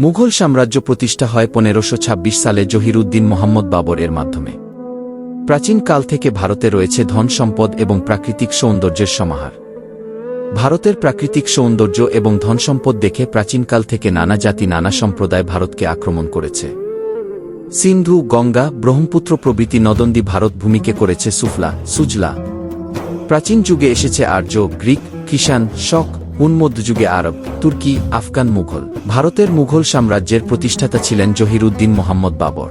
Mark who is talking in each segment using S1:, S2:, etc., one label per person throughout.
S1: মুঘল সাম্রাজ্য প্রতিষ্ঠা হয় পনেরোশো সালে জহিরুদ্দিন মোহাম্মদ বাবরের মাধ্যমে। প্রাচীন কাল থেকে ভারতে রয়েছে ধন সম্পদ এবং প্রাকৃতিক সৌন্দর্যের সমাহার। ভারতের প্রাকৃতিক সৌন্দর্য এবং ধনসম্পদ দেখে প্রাচীনকাল থেকে নানা জাতি নানা সম্প্রদায় ভারতকে আক্রমণ করেছে। সিন্ধু, গঙ্গা, ব্রহ্মপুত্র প্রভৃতি নদন্দী ভারত ভূমিকে করেছে সুফলা, সুজলা। প্রাচীন যুগে এসেছে আর্য, গ্রিক কিষান শক উন্মধ্যযুগে আরব, তুর্কি, আফগান মুঘল, ভারতের মুঘল সাম্রাজ্যের প্রতিষ্ঠাতা ছিলেন জহিরুদ্দিন মোহাম্মদ বাবর।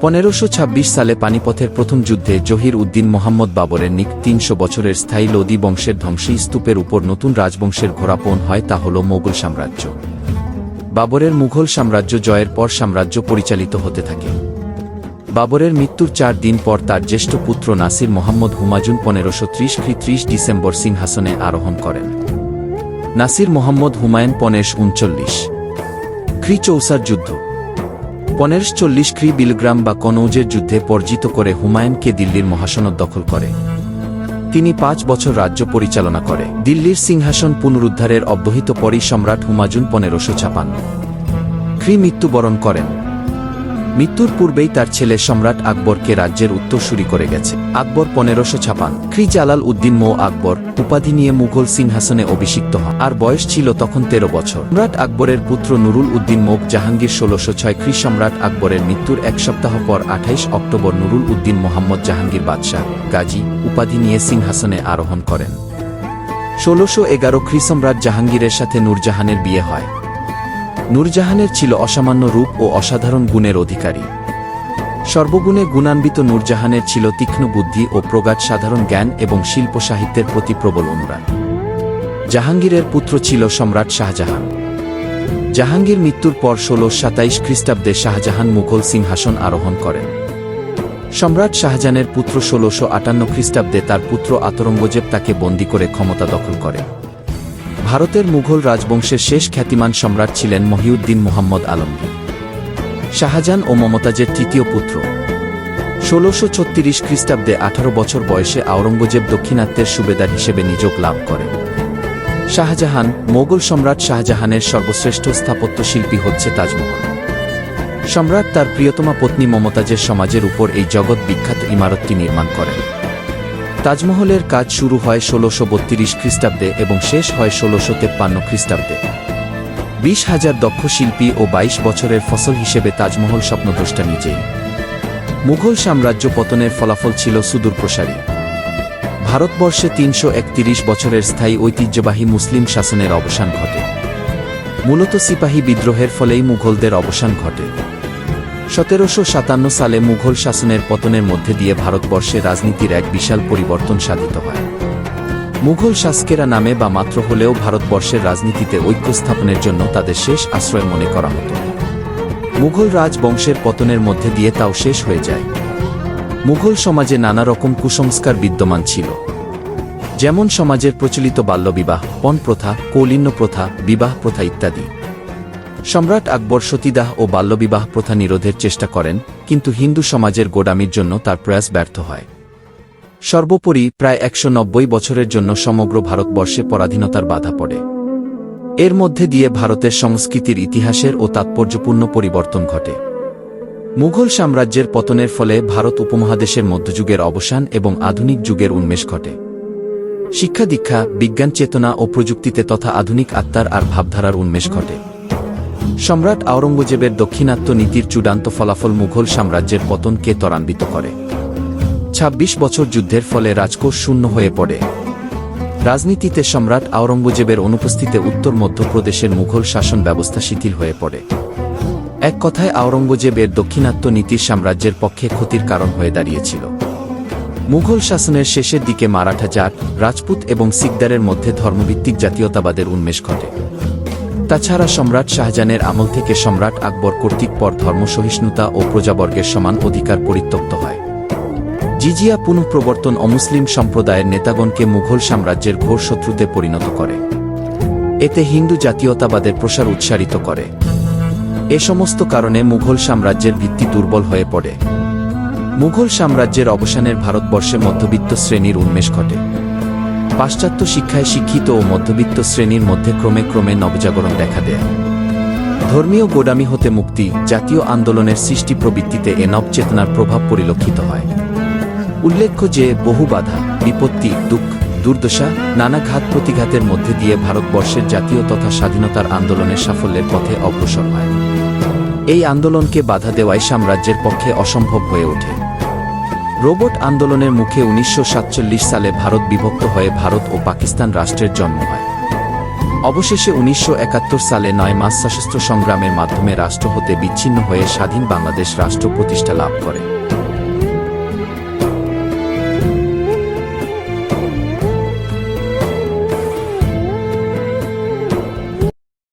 S1: পনেরোশো সালে পানিপথের প্রথম যুদ্ধে জহির উদ্দিন মোহাম্মদ বাবরের নিক তিনশো বছরের স্থায়ী লোদি বংশের ধ্বংসী স্তূপের উপর নতুন রাজবংশের ঘোরাপন হয় তা হল মোগল সাম্রাজ্য। বাবরের মুঘল সাম্রাজ্য জয়ের পর সাম্রাজ্য পরিচালিত হতে থাকে। বাবরের মৃত্যুর চার দিন পর তার জ্যেষ্ঠ পুত্র নাসির মোহাম্মদ হুমাজুন পনেরোশো ত্রিশ ত্রিশ ডিসেম্বর সিংহাসনে আরোহণ করেন। নাসির মোহাম্মদ হুমায়ুন পনেশ উনচল্লিশ। খ্রি চৌসার যুদ্ধ। পনেরশ চল্লিশ খ্রি বিলগ্রাম বা কনৌজের যুদ্ধে পরাজিত করে হুমায়ুনকে দিল্লির মহাসনদ দখল করে। তিনি পাঁচ বছর রাজ্য পরিচালনা করে। দিল্লির সিংহাসন পুনরুদ্ধারের অব্যহিত পরই সম্রাট হুমাজুন পনেরোশো ছাপান্ন। খ্রি মৃত্যুবরণ করেন। মৃত্যুর পূর্বেই তার ছেলে সম্রাট আকবরকে রাজ্যের উত্তরসূরি করে গেছে। আকবর পনেরোশো ছাপান খ্রি জালাল উদ্দিন মো আকবর, উপাধি নিয়ে মুঘল সিংহাসনে অভিষিক্ত হন। আর বয়স ছিল তখন তেরো বছর। সম্রাট আকবরের পুত্র নুরুল উদ্দিন মোক জাহাঙ্গীর ষোলোশো ছয়। খ্রি সম্রাট আকবরের মৃত্যুর এক সপ্তাহ পর আঠাইশ অক্টোবর নুরুল উদ্দিন মোহাম্মদ জাহাঙ্গীর বাদশাহ গাজী উপাধি নিয়ে সিংহাসনে আরোহণ করেন। ষোলোশো এগারো খ্রি সম্রাট জাহাঙ্গীরের সাথে নূরজাহানের বিয়ে হয়। নূরজাহানের ছিল অসামান্য রূপ ও অসাধারণ গুণের অধিকারী। সর্বগুণে গুণান্বিত নূরজাহানের ছিল তীক্ষ্ণ বুদ্ধি ও প্রগাঢ় সাধারণ জ্ঞান এবং শিল্প সাহিত্যের প্রতি প্রবল অনুরাগ। জাহাঙ্গীরের পুত্র ছিল সম্রাট শাহজাহান। জাহাঙ্গীর মৃত্যুর পর ষোলো সাতাইশ খ্রিস্টাব্দে শাহজাহান মুঘল সিংহাসন আরোহণ করেন। সম্রাট শাহজাহানের পুত্র ষোলোশো আটান্ন খ্রিস্টাব্দে তার পুত্র আতরঙ্গজেব তাকে বন্দী করে ক্ষমতা দখল করে ভারতের মুঘল রাজবংশের শেষ খ্যাতিমান সম্রাট ছিলেন মহিউদ্দিন মোহাম্মদ আলমগীর শাহজাহান ও মমতাজের তৃতীয় পুত্র। ষোলোশো ছত্রিশ খ্রিস্টাব্দে আঠারো বছর বয়সে আওরঙ্গজেব দক্ষিণাত্যের সুবেদার হিসেবে নিযোগ লাভ করেন শাহজাহান, মোগল সম্রাট শাহজাহানের সর্বশ্রেষ্ঠ স্থাপত্যশিল্পী হচ্ছে তাজমহল। সম্রাট তার প্রিয়তমা পত্নী মমতাজের সমাজের উপর এই জগৎ বিখ্যাত ইমারতটি নির্মাণ করেন। তাজমহলের কাজ শুরু হয় ষোলোশো বত্রিশ খ্রিস্টাব্দে এবং শেষ হয় ষোলোশো তেপ্পান্ন খ্রিস্টাব্দে। বিশ হাজার দক্ষ শিল্পী ও ২২ বছরের ফসল হিসেবে তাজমহল স্বপ্নদ্রষ্টা নিজেই। মুঘল সাম্রাজ্য পতনের ফলাফল ছিল সুদূরপ্রসারী ভারতবর্ষে তিনশো একত্রিশ বছরের স্থায়ী ঐতিহ্যবাহী মুসলিম শাসনের অবসান ঘটে। মূলত সিপাহী বিদ্রোহের ফলেই মুঘলদের অবসান ঘটে। সতেরোশো সাতান্ন সালে মুঘল শাসনের পতনের মধ্যে দিয়ে ভারতবর্ষে রাজনীতির এক বিশাল পরিবর্তন সাধিত হয়। মুঘল শাসকেরা নামে বা মাত্র হলেও ভারতবর্ষের রাজনীতিতে ঐক্য স্থাপনের জন্য তাদের শেষ আশ্রয় মনে করা হতো। মুঘল রাজবংশের পতনের মধ্যে দিয়ে তাও শেষ হয়ে যায়। মুঘল সমাজে নানা রকম কুসংস্কার বিদ্যমান ছিল। যেমন সমাজের প্রচলিত বাল্যবিবাহ পণ প্রথা কৌলিন্য প্রথা বিবাহ প্রথা ইত্যাদি। সম্রাট আকবর সতীদাহ ও বাল্যবিবাহ প্রথা নিরোধের চেষ্টা করেন, কিন্তু হিন্দু সমাজের গোডামির জন্য তার প্রয়াস ব্যর্থ হয়। সর্বোপরি প্রায় একশো নব্বই বছরের জন্য সমগ্র ভারতবর্ষে পরাধীনতার বাধা পড়ে। এর মধ্যে দিয়ে ভারতের সংস্কৃতির ইতিহাসের ও তাৎপর্যপূর্ণ পরিবর্তন ঘটে। মুঘল সাম্রাজ্যের পতনের ফলে ভারত উপমহাদেশের মধ্যযুগের অবসান এবং আধুনিক যুগের উন্মেষ ঘটে। শিক্ষা দীক্ষা, বিজ্ঞান চেতনা ও প্রযুক্তিতে তথা আধুনিক আত্মার আর ভাবধারার উন্মেষ ঘটে। সম্রাট আওরঙ্গজেবের দক্ষিণাত্য নীতির চূড়ান্ত ফলাফল মুঘল সাম্রাজ্যের পতনকে ত্বরান্বিত করে। ২৬ বছর যুদ্ধের ফলে রাজকোষ শূন্য হয়ে পড়ে। রাজনীতিতে সম্রাট আওরঙ্গজেবের অনুপস্থিতিতে উত্তর মধ্যপ্রদেশের মুঘল শাসন ব্যবস্থা শিথিল হয়ে পড়ে। এক কথায় আওরঙ্গজেবের দক্ষিণাত্য নীতির সাম্রাজ্যের পক্ষে ক্ষতির কারণ হয়ে দাঁড়িয়েছিল। মুঘল শাসনের শেষের দিকে মারাঠা জাট রাজপুত এবং সিকদারের মধ্যে ধর্মভিত্তিক জাতীয়তাবাদের উন্মেষ ঘটে। তাছাড়া সম্রাট শাহজাহানের আমল থেকে সম্রাট আকবর কর্তৃক পর ধর্মসহিষ্ণুতা ও প্রজাবর্গের সমান অধিকার পরিত্যক্ত হয়। জিজিয়া পুনঃপ্রবর্তন অমুসলিম সম্প্রদায়ের নেতাগণকে মুঘল সাম্রাজ্যের ঘোর শত্রুতে পরিণত করে। এতে হিন্দু জাতীয়তাবাদের প্রসার উৎসারিত করে। এ সমস্ত কারণে মুঘল সাম্রাজ্যের ভিত্তি দুর্বল হয়ে পড়ে। মুঘল সাম্রাজ্যের অবসানের ভারতবর্ষে মধ্যবিত্ত শ্রেণির উন্মেষ ঘটে। পাশ্চাত্য শিক্ষায় শিক্ষিত ও মধ্যবিত্ত শ্রেণির মধ্যে ক্রমে ক্রমে নবজাগরণ দেখা দেয়। ধর্মীয় গোডামি হতে মুক্তি, জাতীয় আন্দোলনের সৃষ্টি প্রবৃত্তিতে এ নবচেতনার প্রভাব পরিলক্ষিত হয়। উল্লেখ্য যে, বহু বাধা, বিপত্তি, দুঃখ, দুর্দশা, নানা ঘাত প্রতিঘাতের মধ্যে দিয়ে ভারতবর্ষের জাতীয় তথা স্বাধীনতার আন্দোলনের সাফল্যের পথে অগ্রসর হয়। এই আন্দোলনকে বাধা দেওয়াই সাম্রাজ্যের পক্ষে অসম্ভব হয়ে ওঠে। রোবট আন্দোলনের মুখে উনিশশো সাতচল্লিশ সালে ভারত বিভক্ত হয়ে ভারত ও পাকিস্তান রাষ্ট্রের জন্ম হয়। অবশেষে উনিশশো একাত্তর সালে নয় মাস সশস্ত্র সংগ্রামের মাধ্যমে রাষ্ট্র হতে বিচ্ছিন্ন হয়ে স্বাধীন বাংলাদেশ রাষ্ট্র প্রতিষ্ঠা লাভ করে।